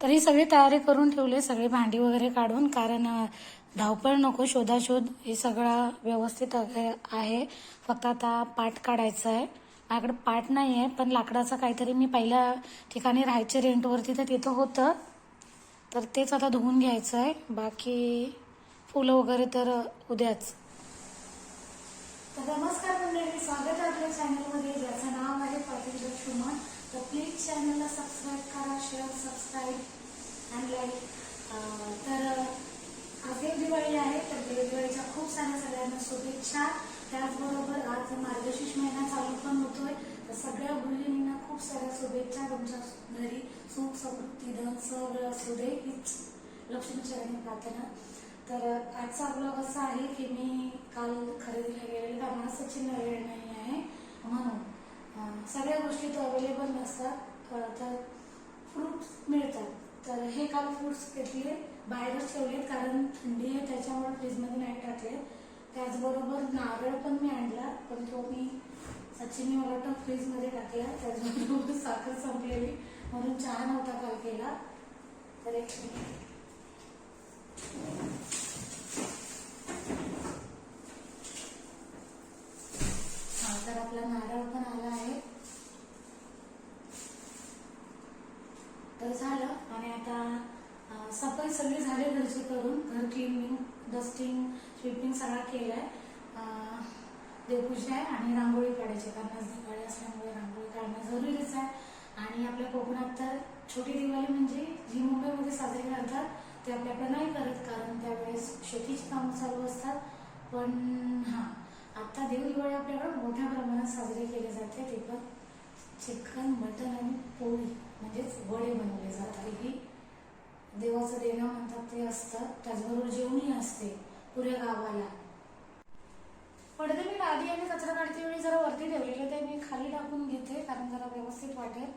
तर ही सगळी तयारी करून ठेवली सगळी भांडी वगैरे काढून कारण धावपळ नको शोधाशोध हे सगळं व्यवस्थित आहे फक्त आता पाट काढायचं आहे. माझ्याकडे पाट नाही आहे पण लाकडाचं काहीतरी मी पहिल्या ठिकाणी राहायचे रेंटवरती तर तिथं होतं. तर तेच आता धुवून घ्यायचं आहे बाकी फुलं वगैरे तर उद्याच. तर नमस्कार मंडळी स्वागत आहे आपल्या चॅनलमध्ये ज्याचं नाव आहे पाटील लक्ष्मण. तर प्लीज चॅनलला सबस्क्राईब करा शेअर सबस्क्राईब आणि लाईक तर आज एक दिवाळी आहे तर दिवाळीच्या खूप साऱ्या सगळ्यांना शुभेच्छा. त्याचबरोबर आज मार्गशीर्ष महिना चालू पण होतोय तर सगळ्या मुलींना खूप साऱ्या शुभेच्छा. तुमच्या घरी सुख समृद्धी धन सर असू दे हीच लक्ष्मीचरणी प्रार्थना. तर आजचा ब्लॉग असा आहे की मी काल खरेदीला गेलेले कारण आज सचिन वेळ नाही आहे. म्हणून सगळ्या गोष्टी तर अवेलेबल नसतात. अं, तर मिळतात. तर हे काल फ्रुट्स घेतले बाहेरच ठेवलेत कारण थंडी आहे त्याच्यामुळे फ्रीजमध्ये नाही टाकले. त्याचबरोबर नारळ पण मी आणला पण तो मी सचिनने मला वाटतं फ्रीजमध्ये टाकला. त्याचबरोबर साखर संपलेली म्हणून चहा नव्हता काल केला. तर एक मिनिट. हा तर आपला नारळ पण आला आहे तर झालं आणि आता अं, सफाई सगळी झाली घरची करून घर क्लिनिंग डस्टिंग स्वीपिंग सगळा केलाय. आहे देवपूजा आहे आणि रांगोळी काढायची कारण आज दिवाळी असल्यामुळे रांगोळी काढणं जरुरीच आहे. आणि आपल्या कोकणात तर छोटी दिवाळी म्हणजे जी मुंबईमध्ये साजरी करतात ते आपल्याकडे नाही करत. कारण त्यावेळेस शेतीची कामं चालू असतात. पण हां आता देव दिवाळी आपल्याकडे मोठ्या प्रमाणात साजरी केली जाते. ते पण चिकन मटन आणि पोळी म्हणजेच वडे बनवले जातात. ही देवाचं देणं म्हणतात ते असतं. त्याचबरोबर जेवणी असते. पुऱ्या गावाला. पडदे मी आधी आणि कचरा काढते वेळी जरा वरती ठेवलेले ते मी खाली टाकून घेते कारण जरा व्यवस्थित वाटेल.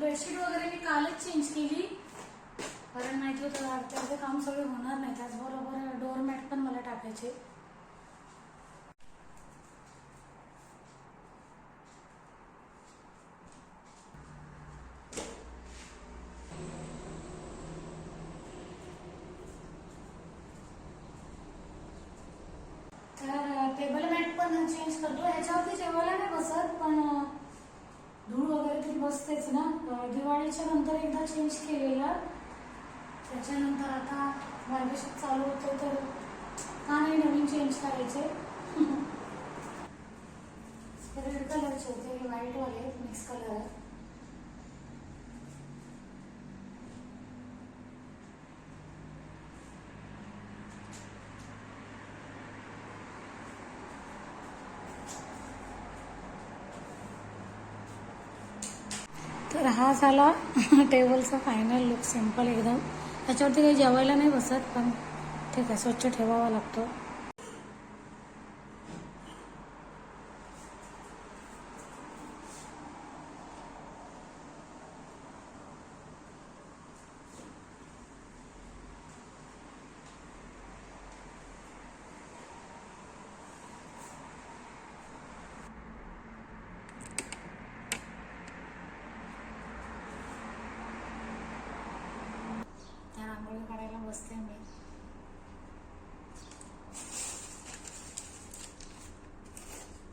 बेडशीट वगैरे मी कालच चेंज केली. कारण माहिती होतं त्याचे काम सगळं होणार नाही. त्याचबरोबर डोअरमॅट पण मला टाकायचे. तर टेबल मॅट पण चेंज करतो. ह्याच्यावरती जेवायला नाही बसत पण अं, बसतेच ना दिवाळीच्या नंतर एकदा चेंज केलेला. त्याच्यानंतर आता मार्गशीर्ष चालू होतं तर का नाही नवीन चेंज करायचे? रेड कलरचे होते हे व्हाईट वाले मिक्स कलर तर हा झाला टेबलचा फायनल लुक सिंपल एकदम. त्याच्यावरती काही जेवायला नाही बसत पण ठीक आहे स्वच्छ ठेवावा लागतो त्या रांगोळी काढायला बसते मी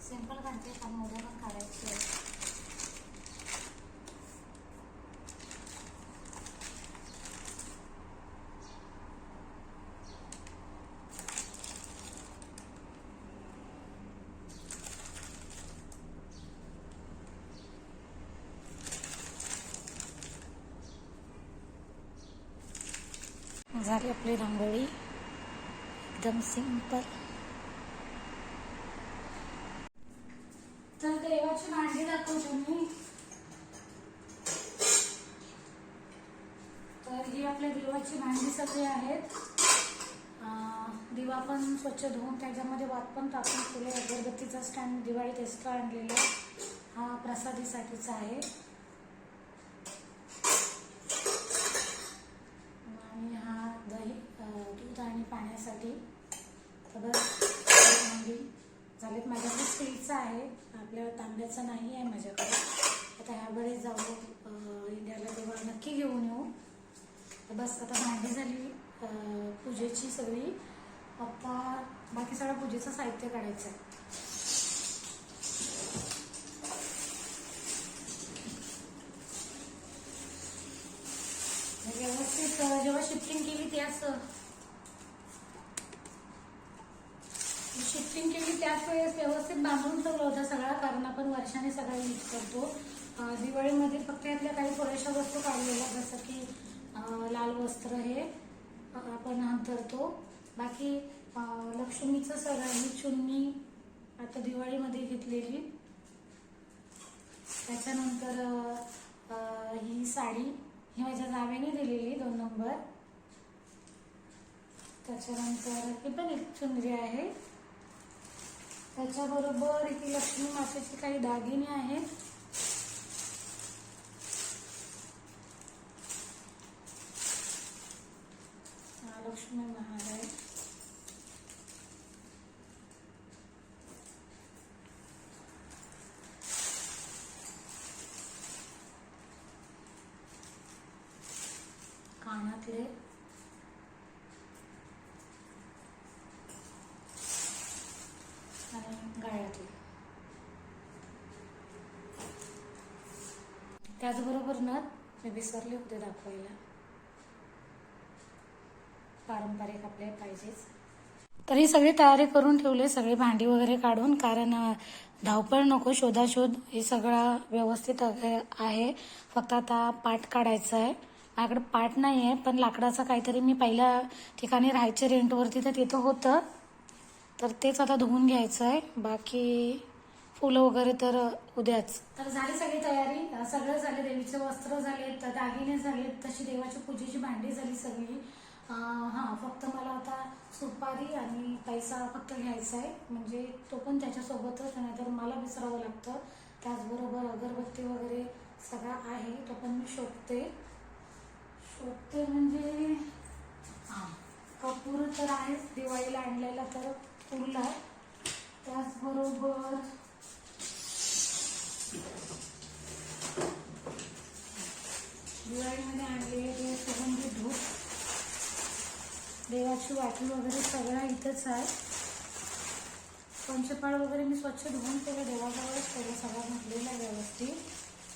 सिंपल काढते कारण उद्या पण काढायची आहे झाली आपली रांगोळी. एकदम सिंपल तर देवाची मांडी दाखवतो मी. तर ही आपल्या देवाची मांडी सगळी आहेत. दिवा पण स्वच्छ धुवून त्याच्यामध्ये वात पण टाकून फुले अगरबत्तीचा स्टँड दिवाळीत एक्स्ट्रा आणलेला. हा प्रसादीसाठीचा आहे आणि हा दही अं, दूध आणि पाण्यासाठी. तर बस भांडी झालेत. माझ्याकडे स्टीलचं आहे. आपल्या तांब्याचं नाही आहे माझ्याकडे. आता ह्यावेळेस जाऊ इंडियाला तेव्हा नक्की घेऊन येऊ. तर बस आता भांडी झाली पूजेची सगळी. आता बाकी सगळं पूजेचं साहित्य काढायचं आहे. व्यवस्थित जेव्हा शिफ्टिंग केली त्याच शिफ्टिंग केली त्याच वेळेस व्यवस्थित बांधून ठेवलं होतं सगळा कारण आपण वर्षाने सगळा यूज करतो. दिवाळीमध्ये फक्त यातल्या काही थोड्याशा वस्तू काढलेल्या जसं की लाल वस्त्र हे आपण अंतरतो बाकी लक्ष्मीचं सगळं ही चुन्नी आता दिवाळीमध्ये घेतलेली. त्याच्यानंतर ही साडी ही माझ्या जावेने दिलेली दोन नंबर. त्याच्यानंतर ही पण एक चुनरी आहे. त्याच्याबरोबर ही लक्ष्मी मातेचे काही दागिने आहेत. लक्ष्मी महाराज. आहे कानातले आणि गळ्यातले त्याचबरोबर ना मी विसरले होते दाखवायला. पारंपरिक आपले पाहिजेच. तर ही सगळी तयारी करून ठेवली सगळी भांडी वगैरे काढून कारण धावपळ नको शोधाशोध हे सगळं व्यवस्थित आहे आहे. फक्त आता पाट काढायचं आहे माझ्याकडे पाट नाही आहे पण लाकडाचं काहीतरी मी पहिल्या ठिकाणी राहायचे रेंटवरती तर तिथं होतं. तर तेच आता धुवून घ्यायचं आहे बाकी फुलं वगैरे तर उद्याच. तर झाली सगळी तयारी. सगळं झाले देवीचे वस्त्र झाले दागिने झाले तशी देवाची पूजेची भांडी झाली सगळी. हां फक्त मला आता सुपारी आणि पैसा फक्त घ्यायचा आहे. म्हणजे तो पण त्याच्यासोबतच नाही तर मला विसरावं लागतं. त्याचबरोबर अगरबत्ती वगैरे सगळा आहे तो पण मी शोधते. शोधते म्हणजे हां कपूर तर आहेच. दिवाळीला आणलेला तर पुरला त्याचबरोबर दिवाळीमध्ये आणलेले ते सुगंधी धूप. देवाची वाटी वगैरे सगळं इथंच आहे. पंचपाळ वगैरे मी स्वच्छ धुवून केलं देवाजवळच केलं सगळं म्हटलेलं आहे व्यवस्थित.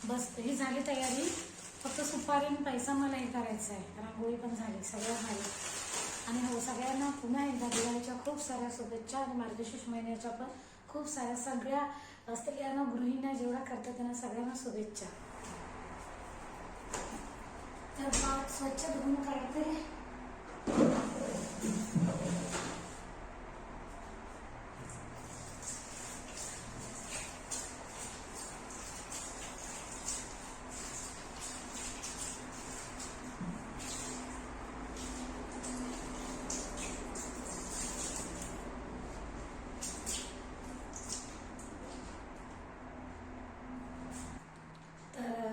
बस ही झाली तयारी. फक्त सुपारी आणि पैसा मला हे करायचा आहे रांगोळी पण झाली सगळं झालं. आणि हो सगळ्यांना पुन्हा एकदा दिवाळीच्या खूप साऱ्या शुभेच्छा आणि मार्गशीर्ष महिन्याच्या पण खूप साऱ्या सगळ्या स्त्रियांना गृहिण्या जेवढा करतात त्यांना सगळ्यांना शुभेच्छा. तर स्वच्छ धुवून काढते तर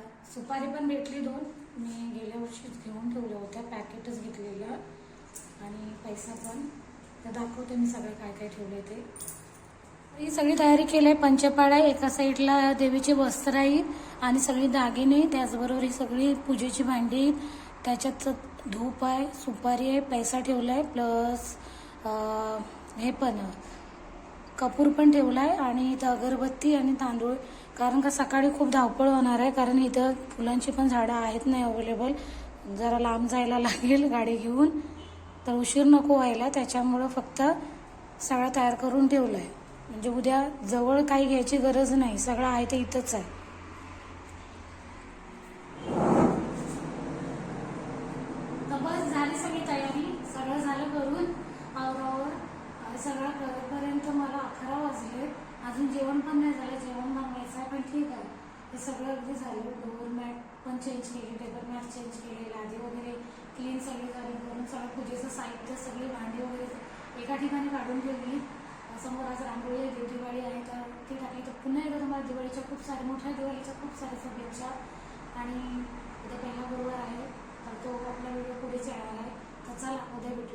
सुपारी पण भेटली दोन. मी गेल्या वर्षीच घेऊन ठेवल्या होत्या पॅकेटच घेतलेलं आणि पैसा पण. तर दाखवते मी सगळं काय काय ठेवले ते. ही सगळी तयारी केली आहे पंचपाळा एका साईडला देवीचे वस्त्र आहे आणि सगळी दागिने त्याचबरोबर ही सगळी पूजेची भांडी त्याच्यात धूप आहे सुपारी आहे पैसा ठेवला आहे प्लस हे पण कपूर पण ठेवला आहे आणि इथं अगरबत्ती आणि तांदूळ कारण का सकाळी खूप धावपळ होणार आहे कारण इथं फुलांची पण झाडं आहेत नाही अवेलेबल जरा लांब जायला लागेल गाडी घेऊन. तर उशीर नको व्हायला त्याच्यामुळं फक्त सगळं तयार करून ठेवलं आहे म्हणजे उद्या जवळ काही घ्यायची गरज नाही सगळं आहे ते इथंच आहे. पण चेंज केली टेबल मॅट चेंज केले लादी वगैरे क्लीन सगळी झाली करून सगळं पूजेचं साहित्य सगळी भांडी वगैरे एका ठिकाणी काढून ठेवली. समोर आज रांगोळी आहे दिवाळी आहे तर ती टाकली. तर पुन्हा एकदा तुम्हाला दिवाळीच्या खूप साऱ्या मोठ्या दिवाळीच्या खूप साऱ्या शुभेच्छा. आणि उद्या पहिला बरोबर आहे तर तो आपला व्हिडिओ पुढे चॅनल आहे. तर चला उद्या भेटू.